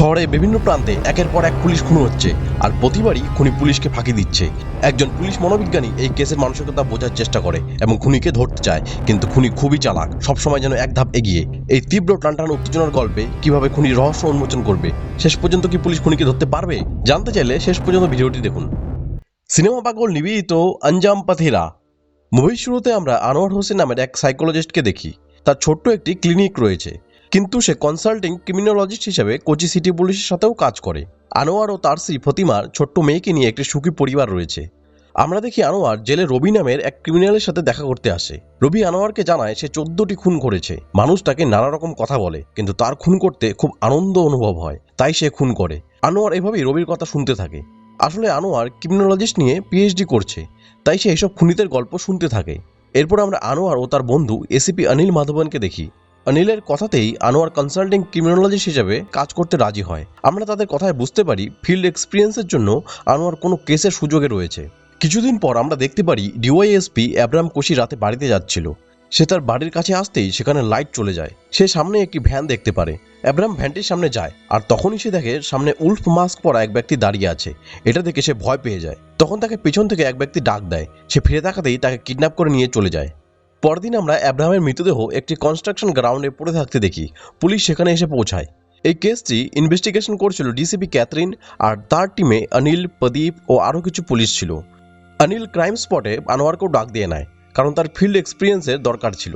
শহরে বিভিন্ন প্রান্তে একের পর এক পুলিশ খুন হচ্ছে আর প্রতিবারই খুনি পুলিশকে ফাঁকি দিচ্ছে। একজন পুলিশ মনোবিজ্ঞানী এই কেসের মানসিকতা বোঝার চেষ্টা করে এবং খুনিকে ধরতে চায়, কিন্তু খুনি খুবই চালাক, সবসময় যেন এক ধাপ এগিয়ে। এই তীব্র টানটান উত্তেজনার গল্পে কীভাবে খুনি রহস্য উন্মোচন করবে, শেষ পর্যন্ত কি পুলিশ খুনিকে ধরতে পারবে? জানতে চাইলে শেষ পর্যন্ত ভিডিওটি দেখুন। সিনেমা পাগল নিবেদিত আঞ্জাম পাথিরা। মুভির শুরুতে আমরা আনোয়ার হোসেন নামের এক সাইকোলজিস্টকে দেখি। তার ছোট্ট একটি ক্লিনিক রয়েছে। কিন্তু সে কনসাল্টিং ক্রিমিনোলজিস্ট হিসেবে কোচি সিটি পুলিশের সাথেও কাজ করে। আনোয়ার ও তার স্ত্রী ফতিমার ছোট্ট মেয়েকে নিয়ে একটি সুখী পরিবার রয়েছে। আমরা দেখি আনোয়ার জেলে রবি নামের এক ক্রিমিনালের সাথে দেখা করতে আসে। রবি আনোয়ারকে জানায় সে চোদ্দটি খুন করেছে। মানুষ তাকে নানা রকম কথা বলে, কিন্তু তার খুন করতে খুব আনন্দ অনুভব হয়, তাই সে খুন করে। আনোয়ার এভাবেই রবির কথা শুনতে থাকে। আসলে আনোয়ার ক্রিমিনোলজিস্ট নিয়ে পিএইচডি করছে, তাই সে এসব খুনিদের গল্প শুনতে থাকে। এরপর আমরা আনোয়ার ও তার বন্ধু এসিপি অনিল মাধবনকে দেখি। অনিলের কথাতেই আনোয়ার কনসাল্টিং ক্রিমিনোলজিস্ট হিসেবে কাজ করতে রাজি হয়। আমরা তাদের কথায় বুঝতে পারি ফিল্ড এক্সপিরিয়েন্সের জন্য আনোয়ার কোনো কেসের সুযোগে রয়েছে। কিছুদিন পর আমরা দেখতে পারি ডিওয়াইএসপি অ্যাব্রাম কোশি রাতে বাড়িতে যাচ্ছিল। সে তার বাড়ির কাছে আসতেই সেখানে লাইট চলে যায়। সে সামনে একটি ভ্যান দেখতে পারে। অ্যাব্রাম ভ্যানটির সামনে যায় আর তখনই সে দেখে সামনে উল্ফ মাস্ক পরা এক ব্যক্তি দাঁড়িয়ে আছে। এটা দেখে সে ভয় পেয়ে যায়। তখন তাকে পেছন থেকে এক ব্যক্তি ডাক দেয়। সে ফিরে তাকাতেই তাকে কিডন্যাপ করে নিয়ে চলে যায়। পরদিন আমরা অ্যাব্রাহামের মৃতদেহ একটি কনস্ট্রাকশন গ্রাউন্ডে পড়ে থাকতে দেখি। পুলিশ সেখানে এসে পৌঁছায়। এই কেসটি ইনভেস্টিগেশন করছিল ডিসিপি ক্যাথরিন আর তার টিমে অনিল প্রদীপ ও আরও কিছু পুলিশ ছিল। অনিল ক্রাইম স্পটে আনোয়ারকেও ডাক দিয়ে নেয়, কারণ তার ফিল্ড এক্সপিরিয়েন্সের দরকার ছিল।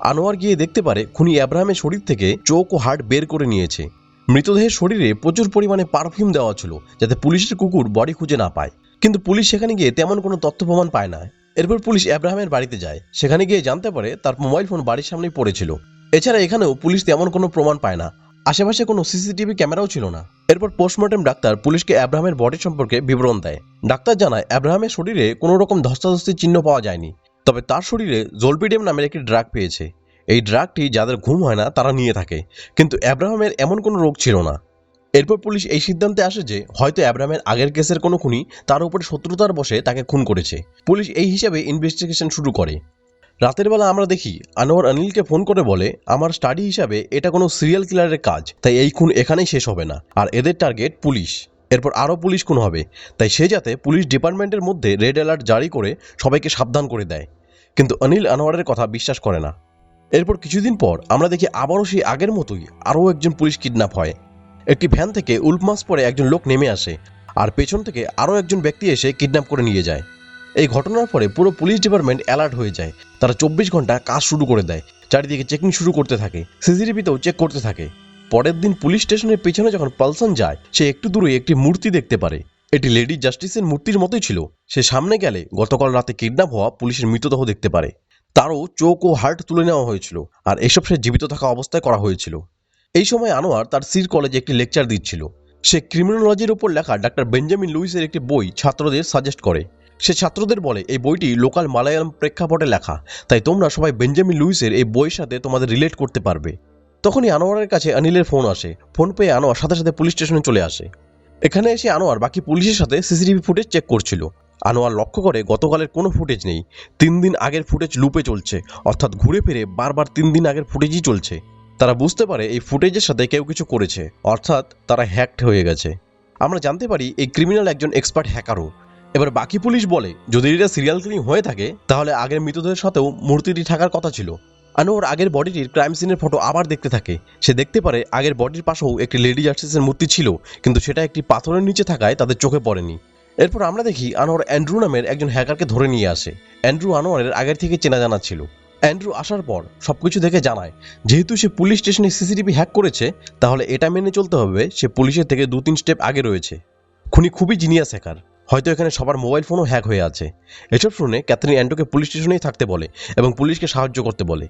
আনোয়ার গিয়ে দেখতে পারে খুনি অ্যাব্রাহামের শরীর থেকে চোখ ও হার্ট বের করে নিয়েছে। মৃতদেহের শরীরে প্রচুর পরিমাণে পারফিউম দেওয়া ছিল, যাতে পুলিশের কুকুর বডি খুঁজে না পায়। কিন্তু পুলিশ সেখানে গিয়ে তেমন কোনো তথ্য প্রমাণ পায় না। এরপর পুলিশ অ্যাব্রাহামের বাড়িতে যায়। সেখানে গিয়ে জানতে পারে তার মোবাইল ফোন বাড়ির সামনেই পড়েছিল। এছাড়া এখানেও পুলিশ তেমন কোনো প্রমাণ পায় না। আশেপাশে কোনো সিসিটিভি ক্যামেরাও ছিল না। এরপর পোস্টমর্টেম ডাক্তার পুলিশকে অ্যাব্রাহামের বডি সম্পর্কে বিবরণ দেয়। ডাক্তার জানায় অ্যাব্রাহামের শরীরে কোনো রকম ধস্তাধস্তির চিহ্ন পাওয়া যায়নি, তবে তার শরীরে জোলপিডিয়াম নামের একটি ড্রাগ পেয়েছে। এই ড্রাগটি যাদের ঘুম হয় না, তারা নিয়ে থাকে। কিন্তু অ্যাব্রাহামের এমন কোনো রোগ ছিল না। এরপর পুলিশ এই সিদ্ধান্তে আসে যে হয়তো অ্যাব্রাহামের আগের কেসের কোনো খুনি তার উপরে শত্রুতার বসে তাকে খুন করেছে। পুলিশ এই হিসাবে ইনভেস্টিগেশন শুরু করে। রাতের বেলা আমরা দেখি আনোয়ার অনিলকে ফোন করে বলে, আমার স্টাডি হিসাবে এটা কোনো সিরিয়াল কিলারের কাজ, তাই এই খুন এখানেই শেষ হবে না। আর এদের টার্গেট পুলিশ। এরপর আরও পুলিশ খুন হবে। তাই সে যাতে পুলিশ ডিপার্টমেন্টের মধ্যে রেড অ্যালার্ট জারি করে সবাইকে সাবধান করে দেয়। কিন্তু অনিল আনোয়ারের কথা বিশ্বাস করে না। এরপর কিছুদিন পর আমরা দেখি আবারও সেই আগের মতোই আরও একজন পুলিশ কিডন্যাপ হয়। একটি ভ্যান থেকে উল্ফমাস পরে একজন লোক নেমে আসে আর পেছন থেকে আরও একজন ব্যক্তি এসে কিডন্যাপ করে নিয়ে যায়। এই ঘটনার পরে পুরো পুলিশ ডিপার্টমেন্ট অ্যালার্ট হয়ে যায়। তারা চব্বিশ ঘণ্টা কাজ শুরু করে দেয়, চারিদিকে চেকিং শুরু করতে থাকে, সিসিটিভিতেও চেক করতে থাকে। পরের দিন পুলিশ স্টেশনের পেছনে যখন পালসন যায়, সে একটু দূরে একটি মূর্তি দেখতে পারে। এটি লেডি জাস্টিসের মূর্তির মতোই ছিল। সে সামনে গেলে গতকাল রাতে কিডন্যাপ হওয়া পুলিশের মৃতদেহ দেখতে পারে। তারও চোখ ও হার্ট তুলে নেওয়া হয়েছিল, আর এসব সে জীবিত থাকা অবস্থায় করা হয়েছিল। এই সময় আনোয়ার তার সির কলেজে একটি লেকচার দিচ্ছিল। সে ক্রিমিনোলজির উপর লেখা ডাক্তার বেঞ্জামিন লুইসের একটি বই ছাত্রদের সাজেস্ট করে। সে ছাত্রদের বলে, এই বইটি লোকাল মালায়ালাম প্রেক্ষাপটে লেখা। তাই তোমরা সবাই বেঞ্জামিন লুইসের এই বইয়ের সাথে তোমাদের রিলেট করতে পারবে। তখনই আনোয়ারের কাছে অনিলের ফোন আসে। ফোন পেয়ে আনোয়ার সাথে সাথে পুলিশ স্টেশনে চলে আসে। এখানে এসে আনোয়ার বাকি পুলিশের সাথে সিসিটিভি ফুটেজ চেক করছিল। আনোয়ার লক্ষ্য করে গতকালের কোনো ফুটেজ নেই। তিন দিন আগের ফুটেজ লুপে চলছে। অর্থাৎ ঘুরে ফিরে বারবার তিন দিন আগের ফুটেজই চলছে। তারা বুঝতে পারে এই ফুটেজের সাথে কেউ কিছু করেছে, অর্থাৎ তারা হ্যাকড হয়ে গেছে। আমরা জানতে পারি এই ক্রিমিনাল একজন এক্সপার্ট হ্যাকারও এবার বাকি পুলিশ বলে, যদি এটা সিরিয়াল কিলিং হয়ে থাকে, তাহলে আগের মৃতদেহের সাথেও মূর্তিটি থাকার কথা ছিল। আনোয়ার আগের বডিটির ক্রাইম সিনের ফটো আবার দেখতে থাকে। সে দেখতে পারে আগের বডির পাশেও একটি লেডি জাস্টিসের মূর্তি ছিল, কিন্তু সেটা একটি পাথরের নিচে থাকায় তাদের চোখে পড়েনি। এরপর আমরা দেখি আনোয়ার অ্যান্ড্রু নামের একজন হ্যাকারকে ধরে নিয়ে আসে। অ্যান্ড্রু আনোয়ারের আগের থেকে চেনা জানা ছিল। অ্যান্ড্রু আসার পর সবকিছু দেখে জানায়, যেহেতু সে পুলিশ স্টেশনে সিসিটিভি হ্যাক করেছে, তাহলে এটা মেনে চলতে হবে সে পুলিশের থেকে দু তিন স্টেপ আগে রয়েছে। খুনি খুবই জিনিয়াস হ্যাকার হয়তো এখানে সবার মোবাইল ফোনও হ্যাক হয়ে আছে। এসব শুনে ক্যাথরিন অ্যান্ড্রুকে পুলিশ স্টেশনেই থাকতে বলে এবং পুলিশকে সাহায্য করতে বলে।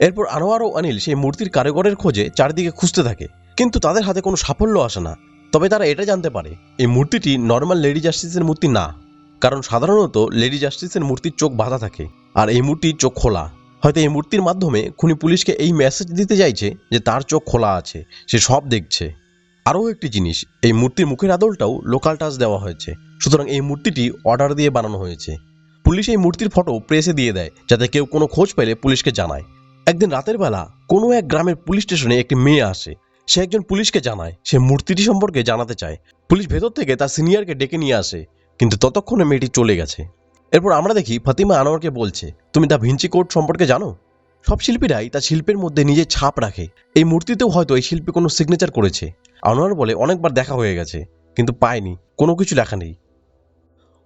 এরপর আনোয়ার ও অনিল সেই মূর্তির কারিগরের খোঁজে চারিদিকে খুঁজতে থাকে। কিন্তু তাদের হাতে কোনো সাফল্য আসে না। তবে তারা এটা জানতে পারে, এই মূর্তিটি নর্মাল লেডি জাস্টিসের মূর্তি না। কারণ সাধারণত লেডি জাস্টিসের মূর্তির চোখ বাঁধা থাকে, আর এই মূর্তির চোখ খোলা। হয়তো এই মূর্তির মাধ্যমে খুনি পুলিশকে এই মেসেজ দিতে চাইছে যে তার চোখ খোলা আছে, সে সব দেখছে। আরও একটি জিনিস, এই মূর্তির মুখের আদলটাও লোকাল টাচ দেওয়া হয়েছে। সুতরাং এই মূর্তিটি অর্ডার দিয়ে বানানো হয়েছে। পুলিশ এই মূর্তির ফটো প্রেসে দিয়ে দেয়, যাতে কেউ কোনো খোঁজ পেলে পুলিশকে জানায়। একদিন রাতের বেলা কোনো এক গ্রামের পুলিশ স্টেশনে একটি মেয়ে আসে। সে একজন পুলিশকে জানায়, সে মূর্তিটি সম্পর্কে জানাতে চায়। পুলিশ ভেতর থেকে তার সিনিয়রকে ডেকে নিয়ে আসে, কিন্তু ততক্ষণে মেয়েটি চলে গেছে। এরপর আমরা দেখি ফাতিমা আনোয়ারকে বলছে, তুমি দ্য ভিঞ্চি কোড সম্পর্কে জানো? সব শিল্পীরাই তার শিল্পের মধ্যে নিজের ছাপ রাখে। এই মূর্তিতেও হয়তো এই শিল্পী কোনো সিগনেচার করেছে। আনোয়ার বলে, অনেকবার দেখা হয়ে গেছে, কিন্তু পায়নি কোনো কিছু লেখা নেই।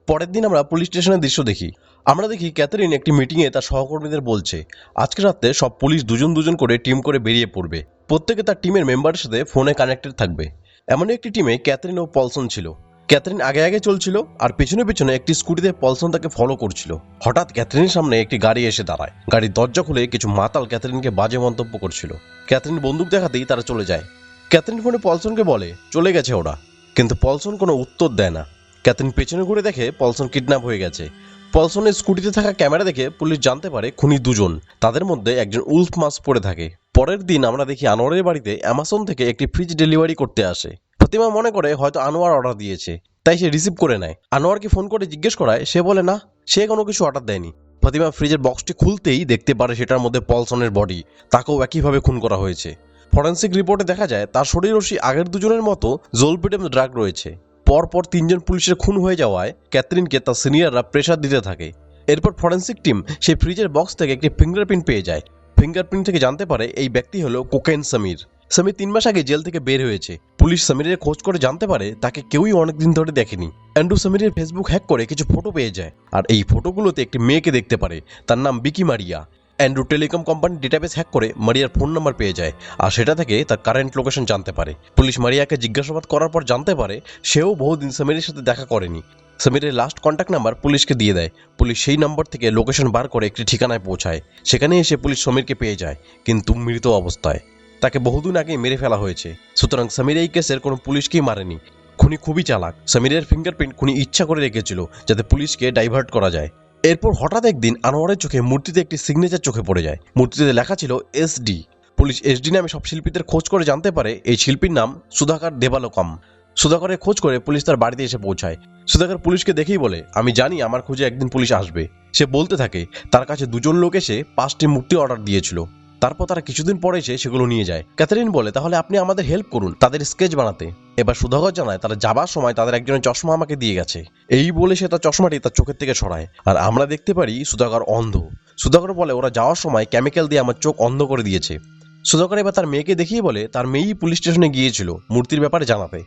পরের দিন আমরা পুলিশ স্টেশনের দৃশ্য দেখি। আমরা দেখি ক্যাথারিন একটি মিটিংয়ে তার সহকর্মীদের বলছে, আজকে রাতে সব পুলিশ দুজন দুজন করে টিম করে বেরিয়ে পড়বে। প্রত্যেকে তার টিমের মেম্বারের সাথে ফোনে কানেক্টেড থাকবে। এমন একটি টিমে ক্যাথরিন ও পলসন ছিল। ক্যাথরিন আগে আগে চলছিল আর পেছনে পেছনে একটি স্কুটিতে পলসন তাকে ফলো করছিল। হঠাৎ ক্যাথরিনের সামনে একটি গাড়ি এসে দাঁড়ায়। গাড়ির দরজা খুলে কিছু মাতাল ক্যাথরিনকে বাজে মন্তব্য করছিল। ক্যাথরিন বন্দুক দেখাতেই তারা চলে যায়। ক্যাথরিন ফোনে পলসনকে বলে, চলে গেছে ওরা। কিন্তু পলসন কোনো উত্তর দেয় না। ক্যাথরিন পেছনে ঘুরে দেখে পলসন কিডন্যাপ হয়ে গেছে। পলসনের স্কুটিতে থাকা ক্যামেরা দেখে পুলিশ জানতে পারে খুনি দুজন। তাদের মধ্যে একজন উলফ মাস্ক পরে থাকে। পরের দিন আমরা দেখি আনোয়ারের বাড়িতে অ্যামাজন থেকে একটি ফ্রিজ ডেলিভারি করতে আসে। প্রতিমা মনে করে হয়তো আনোয়ার অর্ডার দিয়েছে, তাই সে রিসিভ করে নেয়। আনোয়ারকে ফোন করে জিজ্ঞেস করায়, সে বলে, না, সে কোনো কিছু অর্ডার দেয়নি। ফাতিমা ফ্রিজের বক্সটি খুলতেই দেখতে পারে সেটার মধ্যে পলসনের বডি তাকেও একইভাবে খুন করা হয়েছে। ফরেন্সিক রিপোর্টে দেখা যায়, তার শরীর শরীররশি আগের দুজনের মতো জোলপিটেম ড্রাগ রয়েছে। পরপর তিনজন পুলিশের খুন হয়ে যাওয়ায় ক্যাথরিনকে তার সিনিয়ররা প্রেশার দিতে থাকে। এরপর ফরেন্সিক টিম সেই ফ্রিজের বক্স থেকে একটি ফিঙ্গারপ্রিন্ট পেয়ে যায়। ফিঙ্গারপ্রিন্ট থেকে জানতে পারে, এই ব্যক্তি হলো কোকেন সামির। সামির তিন মাস আগে জেল থেকে বের হয়েছে। পুলিশ সমীরের খোঁজ করে জানতে পারে তাকে কেউই অনেকদিন ধরে দেখেনি। অ্যান্ড্রু সামিরের ফেসবুক হ্যাক করে কিছু ফটো পেয়ে যায়। আর এই ফটোগুলোতে একটি মেয়েকে দেখতে পারে। তার নাম বিকি মারিয়া। অ্যান্ড্রু টেলিকম কোম্পানির ডেটাবেস হ্যাক করে মারিয়ার ফোন নাম্বার পেয়ে যায়। আর সেটা থেকে তার কারেন্ট লোকেশন জানতে পারে। পুলিশ মারিয়াকে জিজ্ঞাসাবাদ করার পর জানতে পারে সেও বহুদিন সামিরের সাথে দেখা করেনি। সামিরের লাস্ট কন্ট্যাক্ট নাম্বার পুলিশকে দিয়ে দেয়। পুলিশ সেই নম্বর থেকে লোকেশন বার করে একটি ঠিকানায় পৌঁছায়। সেখানে এসে পুলিশ সমীরকে পেয়ে যায়। কিন্তু মৃত অবস্থায়। তাকে বহুদিন আগে মেরে ফেলা হয়েছে। সুতরাং সামির এই কেসের কোনো পুলিশকেই মারেনি। খুনি খুবই চালাক। সামিরের ফিঙ্গারপ্রিন্ট খুনি ইচ্ছা করে রেখেছিল যাতে পুলিশকে ডাইভার্ট করা যায়। এরপর হঠাৎ একদিন আনোয়ারের চোখে মূর্তিতে একটি সিগনেচার চোখে পড়ে যায়। মূর্তিতে লেখা ছিল এসডি পুলিশ এসডি নামে সব শিল্পীদের খোঁজ করে জানতে পারে এই শিল্পীর নাম সুধাকর দেবালোকম। সুধাকরের খোঁজ করে পুলিশ তার বাড়িতে এসে পৌঁছায়। সুধাকর পুলিশকে দেখেই বলে, আমি জানি আমার খোঁজে একদিন পুলিশ আসবে। সে বলতে থাকে, তার কাছে দুজন লোক এসে পাঁচটি মূর্তি অর্ডার দিয়েছিল। তারপর তারা কিছুদিন পরে এসে সেগুলো নিয়ে যায়। ক্যাথারিন বলে, তাহলে আপনি আমাদের হেল্প করুন, তাদের স্কেচ বানাতে। এবার সুধাকর জানায়, তারা যাবার সময় তাদের একজনের চশমা আমাকে দিয়ে গেছে। এই বলে সে তার চশমাটি তার চোখের থেকে সরায় আর আমরা দেখতে পারি সুধাকর অন্ধ। সুধাকর বলে, ওরা যাওয়ার সময় কেমিক্যাল দিয়ে আমার চোখ অন্ধ করে দিয়েছে। সুধাকর এবার তার মেয়েকে দেখিয়ে বলে, তার মেয়েই পুলিশ স্টেশনে গিয়েছিল মূর্তির ব্যাপারে জানাতে।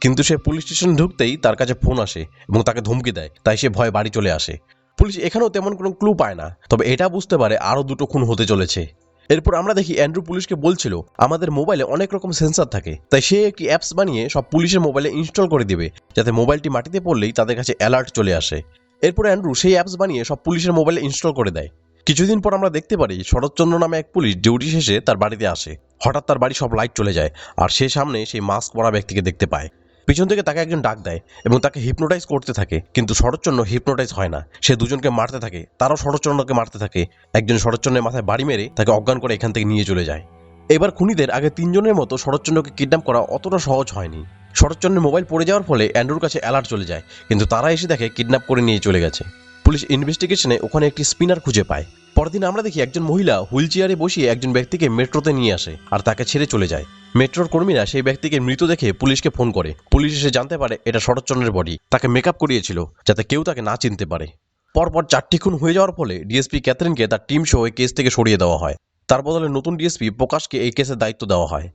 কিন্তু সে পুলিশ স্টেশনে ঢুকতেই তার কাছে ফোন আসে এবং তাকে ধমকি দেয়, তাই সে ভয়ে বাড়ি চলে আসে। পুলিশ এখানেও তেমন কোনো ক্লু পায় না, তবে এটা বুঝতে পারে আরও দুটো খুন হতে চলেছে। এরপর আমরা দেখি অ্যান্ড্রু পুলিশকে বলছিল, আমাদের মোবাইলে অনেক রকম সেন্সার থাকে, তাই সে একটি অ্যাপস বানিয়ে সব পুলিশের মোবাইলে ইনস্টল করে দেবে, যাতে মোবাইলটি মাটিতে পড়লেই তাদের কাছে অ্যালার্ট চলে আসে। এরপর অ্যান্ড্রু সেই অ্যাপস বানিয়ে সব পুলিশের মোবাইলে ইনস্টল করে দেয়। কিছুদিন পর আমরা দেখতে পারি, শরৎচন্দ্র নামে এক পুলিশ ডিউটি শেষে তার বাড়িতে আসে। হঠাৎ তার বাড়ি সব লাইট চলে যায়, আর সে সামনে সেই মাস্ক পরা ব্যক্তিকে দেখতে পায়। পিছন থেকে তাকে একজন ডাক দেয় এবং তাকে হিপনোটাইজ করতে থাকে। কিন্তু শরৎচন্দ্র হিপনোটাইজ হয় না। সে দুজনকে মারতে থাকে। তারাও শরৎচন্দ্রকে মারতে থাকে। একজন শরৎচন্দ্রের মাথায় বাড়ি মেরে তাকে অজ্ঞান করে এখান থেকে নিয়ে চলে যায়। এবার খুনিদের আগে তিনজনের মতো শরৎচন্দ্রকে কিডন্যাপ করা অতটা সহজ হয়নি। শরৎচন্দ্রের মোবাইল পড়ে যাওয়ার ফলে অ্যান্ড্রুর কাছে অ্যালার্ট চলে যায়। কিন্তু তারা এসে দেখে কিডন্যাপ করে নিয়ে চলে গেছে। পুলিশ ইনভেস্টিগেশনে ওখানে একটি স্পিনার খুঁজে পায়। পরের দিন আমরা দেখি একজন মহিলা হুইল চেয়ারে বসিয়ে একজন ব্যক্তিকে মেট্রোতে নিয়ে আসে আর তাকে ছেড়ে চলে যায়। মেট্রোর কর্মীরা সেই ব্যক্তিকে মৃত দেখে পুলিশকে ফোন করে। পুলিশ এসে জানতে পারে এটা শরৎচন্দ্রের বডি তাকে মেকআপ করিয়েছিল যাতে কেউ তাকে না চিনতে পারে। পরপর চারটি খুন হয়ে যাওয়ার ফলে ডিএসপি ক্যাথরিনকে তার টিম সহ এই কেস থেকে সরিয়ে দেওয়া হয়। তার বদলে নতুন ডিএসপি প্রকাশকে এই কেসের দায়িত্ব দেওয়া হয়।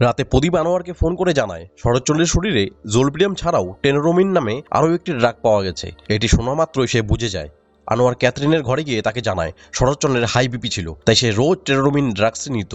রাতে প্রদীপ আনোয়ারকে ফোন করে জানায়, শরৎচন্দ্রের শরীরে জোলপিডিয়াম ছাড়াও টেনোরোমিন নামে আরও একটি ড্রাগ পাওয়া গেছে। এটি শোনা মাত্রই সে বুঝে যায়। আনোয়ার ক্যাথরিনের ঘরে গিয়ে তাকে জানায়, শরৎচন্দ্রের হাই বিপি ছিল, তাই সে রোজ টেরোরোমিন ড্রাগসটি নিত।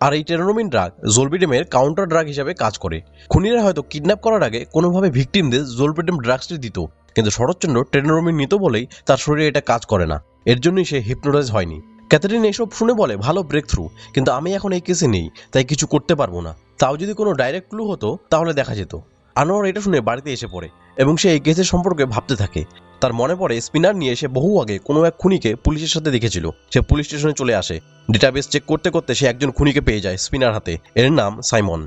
আর এই টেনোরোমিন ড্রাগ জোলপিডেমের কাউন্টার ড্রাগ হিসাবে কাজ করে। খুনিরা হয়তো কিডন্যাপ করার আগে কোনোভাবে ভিকটিমদের জোলপিডেম ড্রাগসটি দিত, কিন্তু শরৎচন্দ্র টেনোরোমিন নিত বলেই তার শরীরে এটা কাজ করে না। এর জন্যই সে হিপনোটাইজ হয়নি। ক্যাথারিন এসব শুনে বলে, ভালো ব্রেক থ্রু কিন্তু আমি এখন এই কেসে নেই, তাই কিছু করতে পারব না। তাও যদি কোনো ডাইরেক্ট ক্লু হতো, তাহলে দেখা যেত। আনোয়ার এটা শুনে বাড়িতে এসে পড়ে এবং সে এই কেসের সম্পর্কে ভাবতে থাকে। তার মনে পড়ে, স্পিনার নিয়ে সে বহু আগে কোনো এক খুনিকে পুলিশের সাথে দেখেছিল। সে পুলিশ স্টেশনে চলে আসে। ডেটাবেস চেক করতে করতে সে একজন খুনিকে পেয়ে যায় স্পিনার হাতে। এর নাম সাইমন।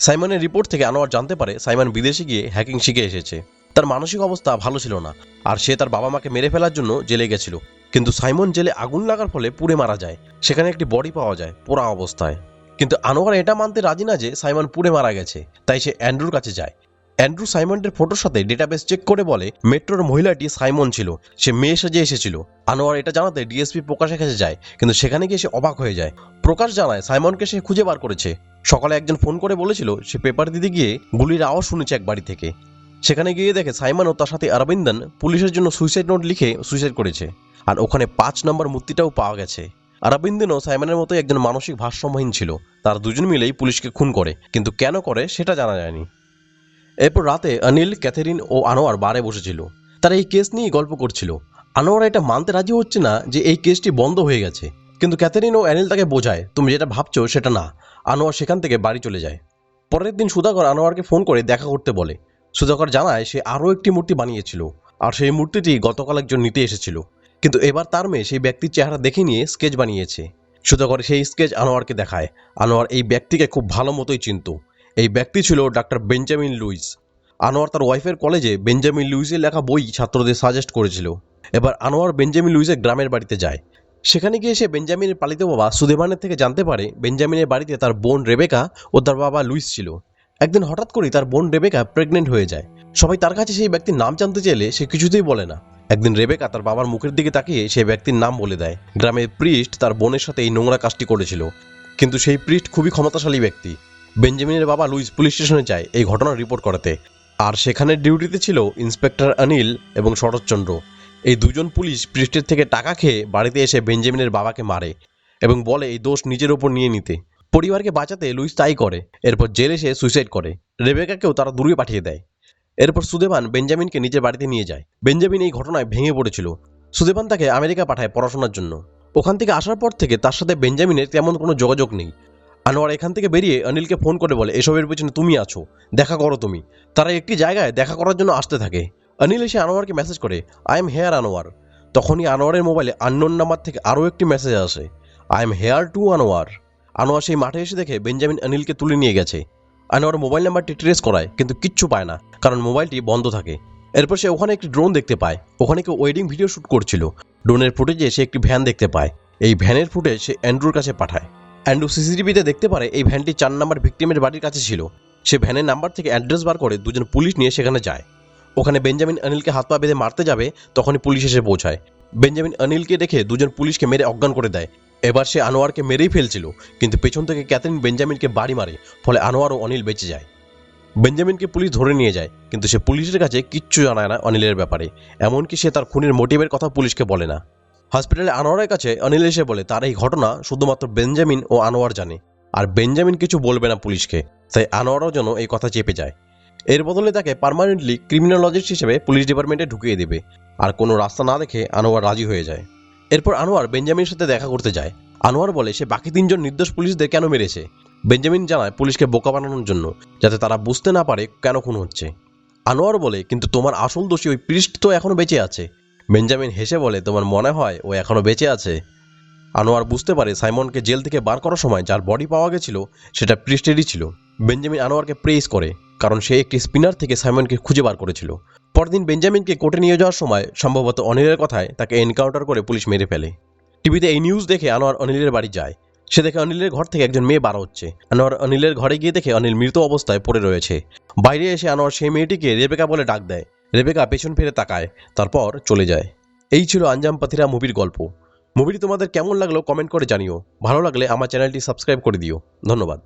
সাইমনের রিপোর্ট থেকে আনোয়ার জানতে পারে, সাইমন বিদেশে গিয়ে হ্যাকিং শিখে এসেছে। তার মানসিক অবস্থা ভালো ছিল না, আর সে তার বাবা মাকে মেরে ফেলার জন্য জেলে গেছিল। কিন্তু সাইমন জেলে আগুন লাগার ফলে পুড়ে মারা যায়। সেখানে একটি বডি পাওয়া যায় পোড়া অবস্থায়। কিন্তু আনোয়ার এটা মানতে রাজি না যে সাইমন পুড়ে মারা গেছে, তাই সে অ্যান্ড্রুর কাছে যায়। অ্যান্ড্রু সাইমনের ফটোর সাথে ডেটাবেস চেক করে বলে, মেট্রোর মহিলাটি সাইমন ছিল, সে মেয়ে সেজে এসেছিল। আনোয়ার এটা জানাতে ডিএসপি প্রকাশের কাছে যায়, কিন্তু সেখানে গিয়ে সে অবাক হয়ে যায়। প্রকাশ জানায় সাইমনকে সে খুঁজে বার করেছে। সকালে একজন ফোন করে বলেছিল, সে পেপার দিতে গিয়ে গুলির আওয়াজ শুনেছে এক বাড়ি থেকে। সেখানে গিয়ে দেখে সাইমন ও তার সাথে অরবিন্দন পুলিশের জন্য সুইসাইড নোট লিখে সুইসাইড করেছে। আর ওখানে পাঁচ নম্বর মূর্তিটাও পাওয়া গেছে। আরবিন্দিনও সাইমনের মতো একজন মানসিক ভারসাম্যহীন ছিল। তারা দুজন মিলেই পুলিশকে খুন করে, কিন্তু কেন করে সেটা জানা যায়নি। এরপর রাতে অনিল, ক্যাথেরিন ও আনোয়ার বারে বসেছিল। তারা এই কেস নিয়ে গল্প করছিল। আনোয়ার এটা মানতে রাজি হচ্ছে না যে এই কেসটি বন্ধ হয়ে গেছে। কিন্তু ক্যাথেরিন ও অ্যানিল তাকে বোঝায়, তুমি যেটা ভাবছ সেটা না। আনোয়ার সেখান থেকে বাড়ি চলে যায়। পরের দিন সুধাকর আনোয়ারকে ফোন করে দেখা করতে বলে। সুধাকর জানায় সে আরও একটি মূর্তি বানিয়েছিল। আর সেই মূর্তিটি গতকাল একজন নিতে এসেছিল। কিন্তু এবার তার মেয়ে সেই ব্যক্তির চেহারা দেখে নিয়ে স্কেচ বানিয়েছে। সুধাকর সেই স্কেচ আনোয়ারকে দেখায়। আনোয়ার এই ব্যক্তিকে খুব ভালো মতোই চিনত। এই ব্যক্তি ছিল ডাক্তার বেঞ্জামিন লুইস। আনোয়ার তার ওয়াইফের কলেজে বেঞ্জামিন লুইসের লেখা বই ছাত্রদের সাজেস্ট করেছিল। এবার আনোয়ার বেঞ্জামিন লুইসের গ্রামের বাড়িতে যায়। সেখানে গিয়ে সে বেঞ্জামিনের পালিত বাবা সুদেমানের থেকে জানতে পারে বেঞ্জামিনের বাড়িতে তার বোন রেবেকা ও তার বাবা লুইস ছিল। একদিন হঠাৎ করেই তার বোন রেবেকা প্রেগনেন্ট হয়ে যায়। সবাই তার কাছে সেই ব্যক্তির নাম জানতে চাইলে সে কিছুতেই বলে না। একদিন রেবেকা তার বাবার মুখের দিকে তাকিয়ে সেই ব্যক্তির নাম বলে দেয়। গ্রামের প্রিস্ট তার বোনের সাথে এই নোংরা কাজটি করেছিল। কিন্তু সেই প্রিস্ট খুবই ক্ষমতাশালী ব্যক্তি। বেঞ্জামিনের বাবা লুইস পুলিশ স্টেশনে যায় এই ঘটনা রিপোর্ট করাতে। আর সেখানে ডিউটিতে ছিল ইন্সপেক্টর অনিল এবং শরৎচন্দ্র। এই দুজন পুলিশ পৃষ্ঠের থেকে টাকা খেয়ে বাড়িতে এসে বেঞ্জামিনের বাবাকে মারে এবং বলে এই দোষ নিজের ওপর নিয়ে নিতে। পরিবারকে বাঁচাতে লুইস তাই করে। এরপর জেলে সে সুইসাইড করে। রেবেকাকেও তারা দূরে পাঠিয়ে দেয়। এরপর সুদেবান বেঞ্জামিনকে নিজের বাড়িতে নিয়ে যায়। বেঞ্জামিন এই ঘটনায় ভেঙে পড়েছিল। সুদেবান তাকে আমেরিকা পাঠায় পড়াশোনার জন্য। ওখান থেকে আসার পর থেকে তার সাথে বেঞ্জামিনের তেমন কোনো যোগাযোগ নেই। আনোয়ার এখান থেকে বেরিয়ে অনিলকে ফোন করে বলে, এসবের পেছনে তুমি আছো, দেখা করো তুমি। তারা একটি জায়গায় দেখা করার জন্য আসতে থাকে। অনিল এসে আনোয়ারকে মেসেজ করে আই এম হেয়ার আনোয়ার। তখনই আনোয়ারের মোবাইলে আননোন নাম্বার থেকে আরও একটি মেসেজ আসে। I am here to Anwar. Anwar সেই মাঠে এসে দেখে বেঞ্জামিন অনিলকে তুলে নিয়ে গেছে। আনোয়ার মোবাইল নাম্বারটি ট্রেস করায়, কিন্তু কিচ্ছু পায় না, কারণ মোবাইলটি বন্ধ থাকে। এরপর সে ওখানে একটি ড্রোন দেখতে পায়, ওখানে কেউ ওয়েডিং ভিডিও শ্যুট করছিল। ড্রোনের ফুটেজে সে একটি ভ্যান দেখতে পায়। এই ভ্যানের ফুটেজ সে অ্যান্ড্রুর কাছে পাঠায়। অ্যান্ড্রু সিসিটিভিতে দেখতে পারে এই ভ্যানটি চার নাম্বার ভিক্টিমের বাড়ির কাছে ছিল। সে ভ্যানের নাম্বার থেকে অ্যাড্রেস বার করে দুজন পুলিশ নিয়ে সেখানে যায়। ওখানে বেঞ্জামিন অনিলকে হাত পা বেঁধে মারতে যাবে, তখনই পুলিশ এসে পৌঁছায়। বেঞ্জামিন অনিলকে দেখে দুজন পুলিশকে মেরে অজ্ঞান করে দেয়। এবার সে আনোয়ারকে মেরেই ফেলছিল, কিন্তু পেছন থেকে ক্যাথরিন বেঞ্জামিনকে বাড়ি মারে, ফলে আনোয়ার ও অনিল বেঁচে যায়। বেঞ্জামিনকে পুলিশ ধরে নিয়ে যায়, কিন্তু সে পুলিশের কাছে কিচ্ছু জানায় না অনিলের ব্যাপারে, এমনকি সে তার খুনের মোটিভের কথা পুলিশকে বলে না। হসপিটালে আনোয়ারের কাছে অনিল এসে বলে, তার এই ঘটনা শুধুমাত্র বেঞ্জামিন ও আনোয়ার জানে, আর বেঞ্জামিন কিছু বলবে না পুলিশকে, তাই আনোয়ারও যেন এই কথা চেপে যায়। এর বদলে তাকে পার্মানেন্টলি ক্রিমিনোলজিস্ট হিসেবে পুলিশ ডিপার্টমেন্টে ঢুকিয়ে দেবে, আর কোনো রাস্তা না দেখে আনোয়ার রাজি হয়ে যায়। এরপর আনোয়ার বেঞ্জামিনের সাথে দেখা করতে যায়। আনোয়ার বলে, সে বাকি তিনজন নির্দোষ পুলিশদের কেন মেরেছে? বেঞ্জামিন জানায়, পুলিশকে বোকা বানানোর জন্য, যাতে তারা বুঝতে না পারে কেন খুন হচ্ছে। আনোয়ার বলে, কিন্তু তোমার আসল দোষী ওই পৃষ্ঠ তো এখনও বেঁচে আছে। বেঞ্জামিন হেসে বলে, তোমার মনে হয় ও এখনও বেঁচে আছে? আনোয়ার বুঝতে পারে, সাইমনকে জেল থেকে বার করার সময় যার বডি পাওয়া গেছিল, সেটা পৃষ্ঠেরই ছিল। বেঞ্জামিন আনোয়ারকে প্রেস করে, কারণ সে একটি স্পিনার থেকে সাইমনকে খুঁজে বার করেছিল। পরদিন বেঞ্জামিনকে কোর্টে নিয়ে যাওয়ার সময় সম্ভবত অনিলের কথায় তাকে এনকাউন্টার করে পুলিশ মেরে ফেলে। টিভিতে এই নিউজ দেখে আনোয়ার অনিলের বাড়ি যায়। সে দেখে অনিলের ঘর থেকে একজন মেয়ে বার হচ্ছে। আনোয়ার অনিলের ঘরে গিয়ে দেখে অনিল মৃত অবস্থায় পড়ে রয়েছে। বাইরে এসে আনোয়ার সেই মেয়েটিকে রেবেকা বলে ডাক দেয়। রেবেকা পেছন ফিরে তাকায়, তারপর চলে যায়। এই ছিল আঞ্জাম পাথিরা মুভির গল্প। মুভিটি তোমাদের কেমন লাগল কমেন্ট করে জানিও। ভালো লাগলে আমার চ্যানেলটি সাবস্ক্রাইব করে দিও। ধন্যবাদ।